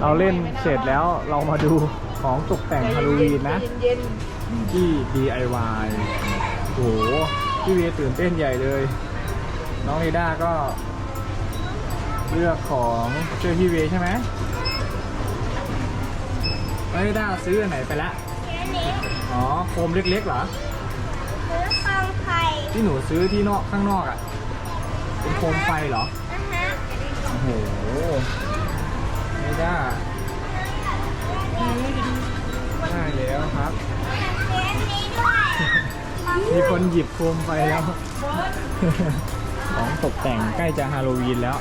เราเล่นเสร็จแล้วเรามาดูของตกแต่งฮาโลวีนนะเย็นที่ DIY โอ้โหพี่เวย์ตื่นเต้นใหญ่เลย น้องเรด้าก็ เลือกของช่วยพี่เวย์ใช่ไหมน้องเรด้าซื้ออันไหนไปละอันนี้อ๋อโคมเล็กๆเหรอซื้อฟองไข่ที่หนูซื้อที่นอกข้างนอกอะ่ะ เป็นโคมไฟเหรอนะฮะโอ้ คนหยิบโคมไปแล้ว ของตกแต่งใกล้จะฮาโลวีนแล้ว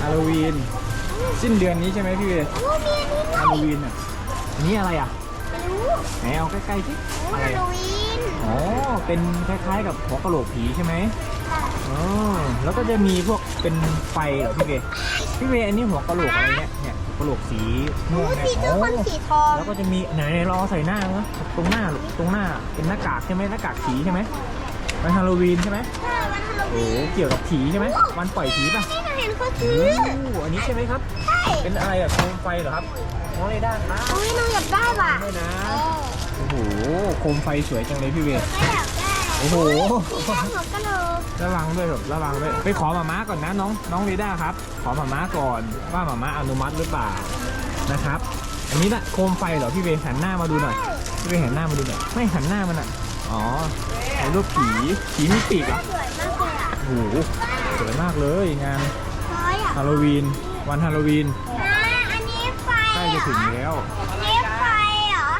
ฮาโลวีน สิ้นเดือนนี้ใช่ไหมพี่เวย์โอ้มีอันนี้ด้ฮาวยโลวีนอะอันนี้อะไรอะไม่รู้ไหนเอาใกล้ๆสิโอ้อะไรฮาโลอะวีนอ๋อ เป็นคล้ายๆ กับหัวกะโหลกผีใช่ไหมอ๋อแล้วก็จะมีพวกเป็นไฟเหรอพี่เวย์พี่เวย์อันนี้หัวกะโหลกอะไรเนี่ยเนี่ย หัวกะโหลกสีม่โอ้วงเนี่สียเสื้อคนโอ้สีทองแล้วก็จะมีไหนๆลองเอาใส่หน้าเนาะตรงหน้าลูกตรงหน้าเป็นหน้ากากใช่ไหมหน้ากากผีใช่ไหมวันฮาโลวีนใช่ไหมใช่วันฮาโลโอ้วีนเกี่ยวกับผีใช่ไหมวันปล่อยผีป่ะนี่เราเห็นเขาโอ้ซื้ออันนี้ใช่ไหมครับ ใช่เป็นอะไรอะโคมไฟเหรอครับน้องเรด้าครับโอ้ยน้องอยากได้ว่ะด้วยนะเออโอ้โหโคมไฟสวยจังเลยพี่เวย์ก็อยากได้โอ้โหสีดำหัวกะโหลกระวังด้วยแบบระวังด้วยไปขอหมาม้าก่อนนะน้องน้องเรด้าครับ ขอหมาม้าก่อนว่าหมาม้าอนุมัติหรือเปล่านะครับ อันนี้นะโคมไฟเหรอพี่เวย์หันหน้ามาดูหน่อยพี่เวย์หันหน้ามาดูหน่อยไม่หันหน้ามันอะอ๋อไอ้รูปผีผีมีปีกเหรอสวยมากเลยอะโอ้โหสวยมากเลยงานน้อยอะฮาโลวีน วันฮาโลวีนอ่าอันนี้ไฟใกล้เหรจะอถึงแล้ว อันนี้ไฟเหรอ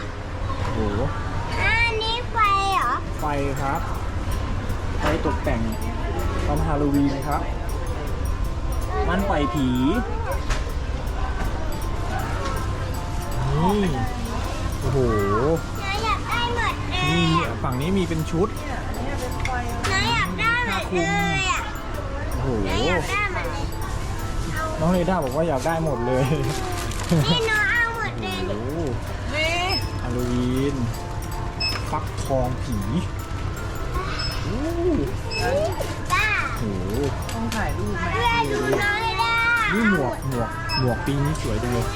โอ้โห ครับไฟตกแต่งตอนฮาโลวีนครับมันปล่อยผีนี่โอ้โหน้อยอยากได้หมดเลยนี่อะฝั่งนี้มีเป็นชุดน้อยอยากได้หมดเลยอะโอ้โหน้อยอยากได้หมดเลยน้องเรด้าบอกว่าอยากได้หมดเลยนี่น้องเอาหมดเลยโอ้โหนี่ฮาโลวีนฟักทองผี โอ้โหจ้าโอ้โหต้องถ่ายรูปไหมเพื่อดูน้อยได้นี่หมวกหมวกหมวกปีนี้สวยจังเลย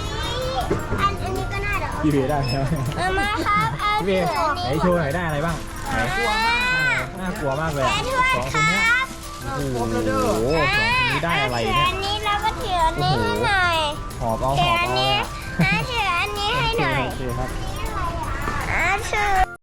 อันอันนี้ก็น่าเดี๋ยวพี่เพได้แล้วเอามาครับเอาพี่เพเสือไหนนี้โชว์หน่อยได้อะไรบ้างไหนกลัวมากน่ากลัวมากเลยแกอะทวดสองคคนรัเนี้ยบโอ้โหสองคนนี้ได้อะไรถือเนี่ย อันนี้แล้วก็ถืออันนี้ให้หน่อยหอบเอาหถืออบอันเอานี้อะอะถืออันนี้ให้หน่อยโอเคครับอะถือ